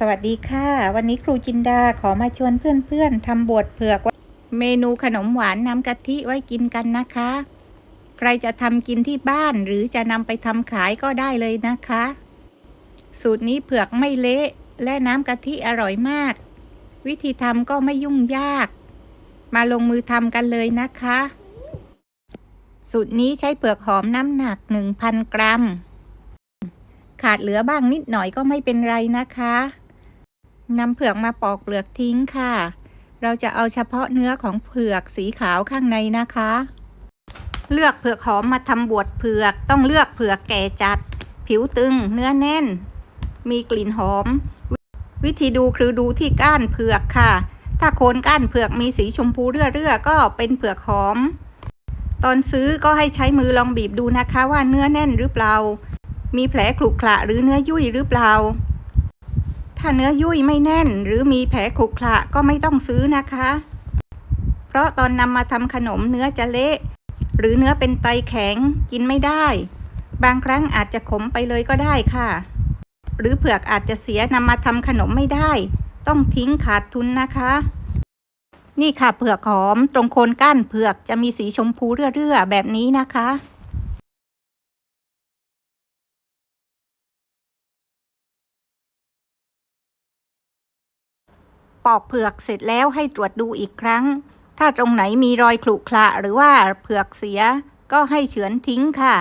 สวัสดีค่ะ วันนี้ครูจินดาขอมาชวนเพื่อนๆทำบวชเผือก เมนูขนมหวานน้ำกะทิไว้กินกันนะคะ ใครจะทำกินที่บ้านหรือจะนำไปทำขายก็ได้เลยนะคะ สูตรนี้เผือกไม่เละและน้ำกะทิอร่อยมาก วิธีทำก็ไม่ยุ่งยาก มาลงมือทำกันเลยนะคะ สูตรนี้ใช้เปลือกหอมน้ำหนัก 1,000 กรัม ขาดเหลือบ้างนิดหน่อยก็ไม่เป็นไรนะคะ นำเผือกมาปอกเปลือกทิ้งค่ะ เราจะเอาเฉพาะเนื้อของเผือกสีขาวข้างในนะคะ เลือกเผือกหอมมาทำบวชเผือก ต้องเลือกเผือกแก่จัด ผิวตึง เนื้อแน่น มีกลิ่นหอม วิธีดูคือดูที่ก้านเผือกค่ะ ถ้าโคนก้านเผือกมีสีชมพูเรื่อๆก็เป็นเผือกหอม ตอนซื้อก็ให้ใช้มือลองบีบดูนะคะว่าเนื้อแน่นหรือเปล่า มีแผลขรุขระหรือเนื้อยุ่ยหรือเปล่า ถ้าเนื้อยุ่ยไม่แน่น หรือมีแผลขรุขระก็ไม่ต้องซื้อนะคะ เพราะตอนนำมาทำขนมเนื้อจะเละ หรือเนื้อเป็นไตแข็งกินไม่ได้ บางครั้งอาจจะขมไปเลยก็ได้ค่ะ หรือเผือกอาจจะเสียนำมาทำขนมไม่ได้ ต้องทิ้งขาดทุนนะคะ นี่ค่ะเผือกหอมตรงโคนก้านเผือกจะมีสีชมพูเรื่อๆแบบนี้นะคะ ปอกเผือกเสร็จแล้วให้ตรวจดูอีกครั้ง ถ้าตรงไหนมีรอยขรุขระหรือว่าเผือกเสีย ก็ให้เฉือนทิ้งค่ะ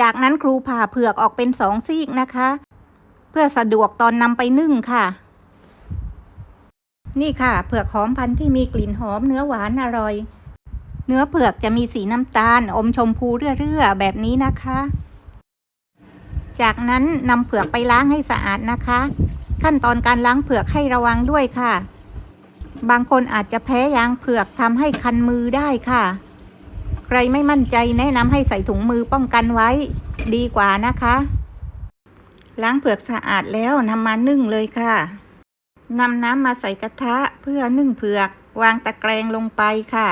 จากนั้นครูผ่าเผือกออกเป็นสองซีกนะคะ เพื่อสะดวกตอนนำไปนึ่งค่ะ นี่ค่ะเผือกหอมพันธุ์ที่มีกลิ่นหอมเนื้อหวานอร่อย เนื้อเผือกจะมีสีน้ำตาล อมชมพูเรื่อๆแบบนี้นะคะ จากนั้นนำเผือกไปล้างให้สะอาดนะคะ ขั้นตอนการล้างเผือกให้ระวังด้วยค่ะ บางคนอาจจะแพ้ยางเผือกทำให้คันมือได้ค่ะ ใครไม่มั่นใจแนะนำให้ใส่ถุงมือป้องกันไว้ ดีกว่านะคะ ล้างเผือกสะอาดแล้วนำมานึ่งเลยค่ะนำน้ำมาใส่กระทะเพื่อนึ่งเผือก วางตะแกรงลงไปค่ะ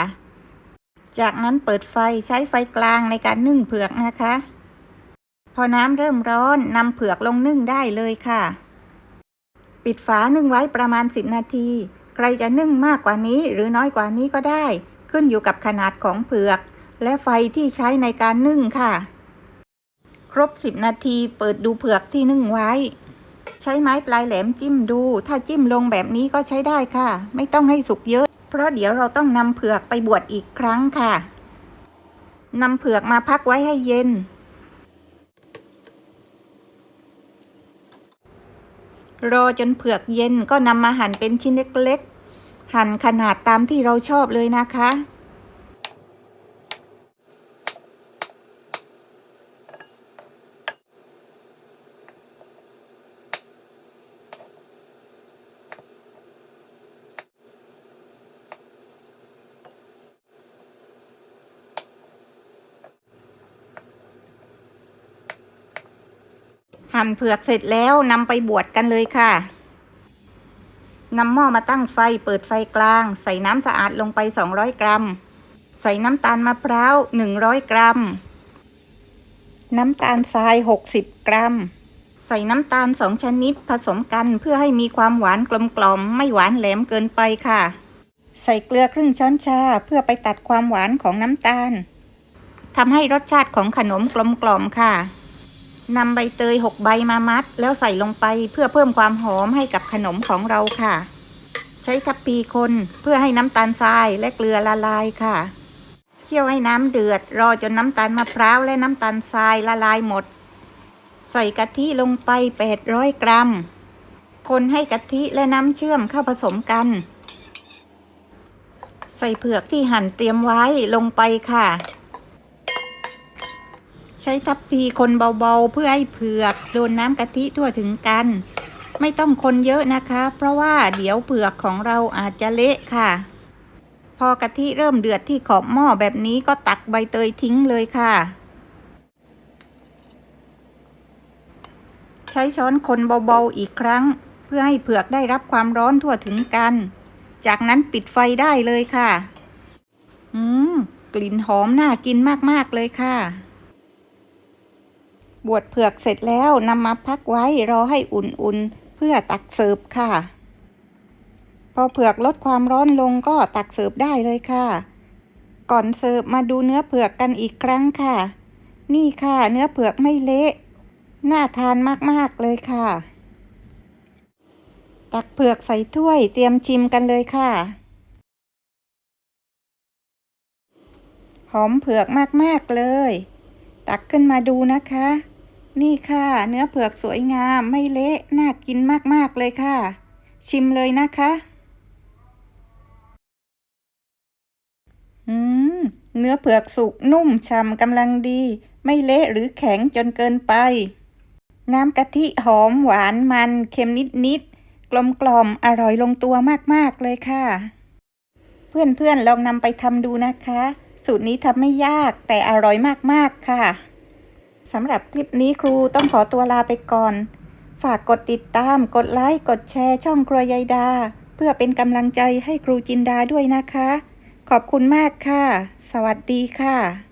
จากนั้นเปิดไฟใช้ไฟกลางในการนึ่งเผือกนะคะ พอน้ำเริ่มร้อนนำเผือกลงนึ่งได้เลยค่ะ ปิดฝานึ่งไว้ประมาณ 10 นาที ใครจะนึ่งมากกว่านี้หรือน้อยกว่านี้ก็ได้ ขึ้นอยู่กับขนาดของเผือก และไฟที่ใช้ในการนึ่งค่ะ ครบ 10 นาทีเปิดดูเผือกที่นึ่งไว้ ใช้ไม้ปลายแหลมจิ้มดู ถ้าจิ้มลงแบบนี้ก็ใช้ได้ค่ะ ไม่ต้องให้สุกเยอะ เพราะเดี๋ยวเราต้องนำเผือกไปบวชอีกครั้งค่ะนำเผือกมาพักไว้ให้เย็น รอจนเผือกเย็นก็นำมาหั่นเป็นชิ้นเล็กๆ หั่นขนาดตามที่เราชอบเลยนะคะ หั่นเผือกเสร็จแล้วนำไปบวชกันเลยค่ะนำหม้อมาตั้งไฟเปิดไฟกลาง ใส่น้ำสะอาดลงไป 200 กรัม ใส่น้ำตาลมะพร้าว 100 กรัม น้ำตาลทราย 60 กรัม ใส่น้ำตาลสองชนิดผสมกันเพื่อให้มีความหวานกลมกล่อมไม่หวานแหลมเกินไปค่ะ ใส่เกลือครึ่งช้อนชาเพื่อไปตัดความหวานของน้ำตาลทำให้รสชาติของขนมกลมกล่อมค่ะ นำใบเตยหกใบมามัด แล้วใส่ลงไปเพื่อเพิ่มความหอมให้กับขนมของเราค่ะ ใช้ทัพพีคนเพื่อให้น้ำตาลทรายและเกลือละลายค่ะ เคี่ยวให้น้ำเดือด รอจนน้ำตาลมะพร้าวและน้ำตาลทรายละลายหมด ใส่กะทิลงไป 800 กรัม คนให้กะทิและน้ำเชื่อมเข้าผสมกัน ใส่เผือกที่หั่นเตรียมไว้ลงไปค่ะ ใช้ทัพพีคนเบาๆ เพื่อให้เผือกโดนน้ำกะทิทั่วถึงกัน ไม่ต้องคนเยอะนะคะ เพราะว่าเดี๋ยวเผือกของเราอาจจะเละค่ะ พอกะทิเริ่มเดือดที่ขอบหม้อแบบนี้ก็ตักใบเตยทิ้งเลยค่ะ ใช้ช้อนคนเบาๆอีกครั้ง เพื่อให้เผือกได้รับความร้อนทั่วถึงกัน จากนั้นปิดไฟได้เลยค่ะ อืม กลิ่นหอมน่ากินมากๆเลยค่ะ บวชเผือกเสร็จแล้วนำมาพักไว้รอให้อุ่นๆ เพื่อตักเสิร์ฟค่ะ พอเผือกลดความร้อนลงก็ตักเสิร์ฟได้เลยค่ะ ก่อนเสิร์ฟมาดูเนื้อเผือกกันอีกครั้งค่ะ นี่ค่ะเนื้อเผือกไม่เละ น่าทานมากๆเลยค่ะ ตักเผือกใส่ถ้วยเตรียมชิมกันเลยค่ะ หอมเผือกมากๆเลย ตักขึ้นมาดูนะคะ นี่ค่ะ เนื้อเผือกสวยงามไม่เละน่ากินมาก ๆ เลยค่ะ ชิมเลยนะคะ อืม เนื้อเผือกสุกนุ่มฉ่ำกำลังดี ไม่เละหรือแข็งจนเกินไป น้ำกะทิหอมหวานมันเค็มนิด ๆ กลมกล่อมอร่อยลงตัวมาก ๆ เลยค่ะ เพื่อน ๆ ลองนำไปทำดูนะคะ สูตรนี้ทำไม่ยากแต่อร่อยมาก ๆ ค่ะ สำหรับคลิปนี้ครูต้องขอตัวลาไปก่อน ฝากกดติดตาม กดไลค์ กดแชร์ ช่องครัวยายดา เพื่อเป็นกำลังใจให้ครูจินดาด้วยนะคะ ขอบคุณมากค่ะ สวัสดีค่ะ